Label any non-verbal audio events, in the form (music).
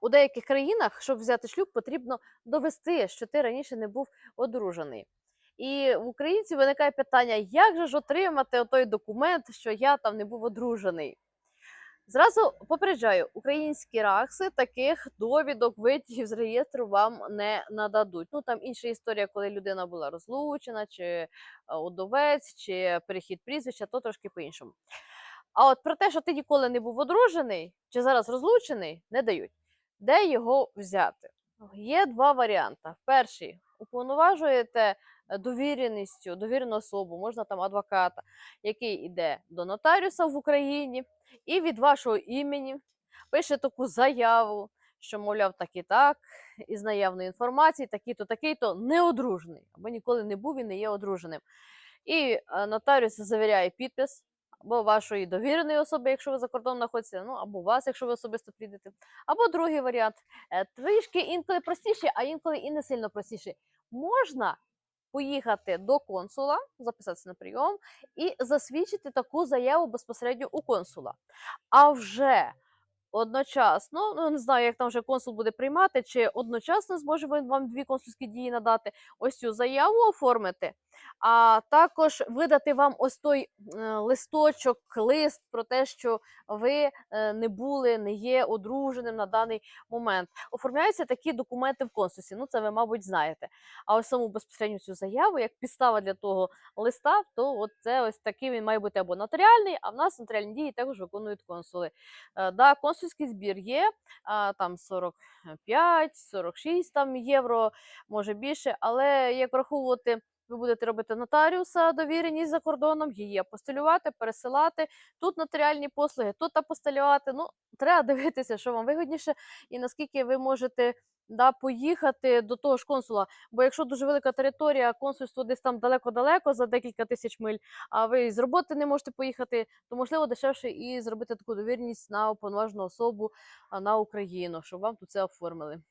У деяких країнах, щоб взяти шлюб, потрібно довести, що ти раніше не був одружений. І в українців виникає питання, як же ж отримати той документ, що я там не був одружений. Зразу попереджаю, українські ракси таких довідок, витягів з реєстру вам не нададуть. Ну там інша історія, коли людина була розлучена, чи е, удовець, чи перехід прізвища, то трошки по-іншому. А от про те, що ти ніколи не був одружений чи зараз розлучений, не дають. Де його взяти? Є два варіанти. Перший уповноважуєте е, довіреністю, довірену особу, можна там адвоката, який йде до нотаріуса в Україні, і від вашого імені пише таку заяву, що, мовляв, так і так, із наявної інформації, такий-то, такий-то не одружений, або ніколи не був і не є одруженим. І е, нотаріус завіряє підпис або вашої довіреної особи, якщо ви за кордоном знаходитеся, ну або вас, якщо ви особисто підете. Або другий варіант е, трішки інколи простіший, а інколи і не сильно простіший. Можна поїхати до консула, записатися на прийом і засвідчити таку заяву безпосередньо у консула. А вже одночасно, ну не знаю, як там вже консул буде приймати, чи одночасно зможе він вам дві консульські дії надати, ось цю заяву оформити, а також видати вам ось той е, листочок, лист про те, що ви е, не були, не є одруженим на даний момент. Оформляються такі документи в консульстві. Ну, це ви, мабуть, знаєте. А ось саму безпосередньо цю заяву, як підстава для того листа, то от це ось такий він має бути або нотаріальний, а в нас нотаріальні дії також виконують консули. Е, да, консульський збір є, там 45-46 там євро, може більше, але як враховувати. Ви будете робити нотаріуса довіреність за кордоном, її апостилювати, пересилати. Тут нотаріальні послуги, тут апостилювати. Ну, треба (laughs) дивитися, що вам вигідніше, і наскільки ви можете да, поїхати до того ж консула. Бо якщо дуже велика територія, консульство десь там далеко-далеко за декілька тисяч миль, а ви з роботи не можете поїхати, то можливо дешевше і зробити таку довіреність на уповноважену особу на Україну, щоб вам тут це оформили.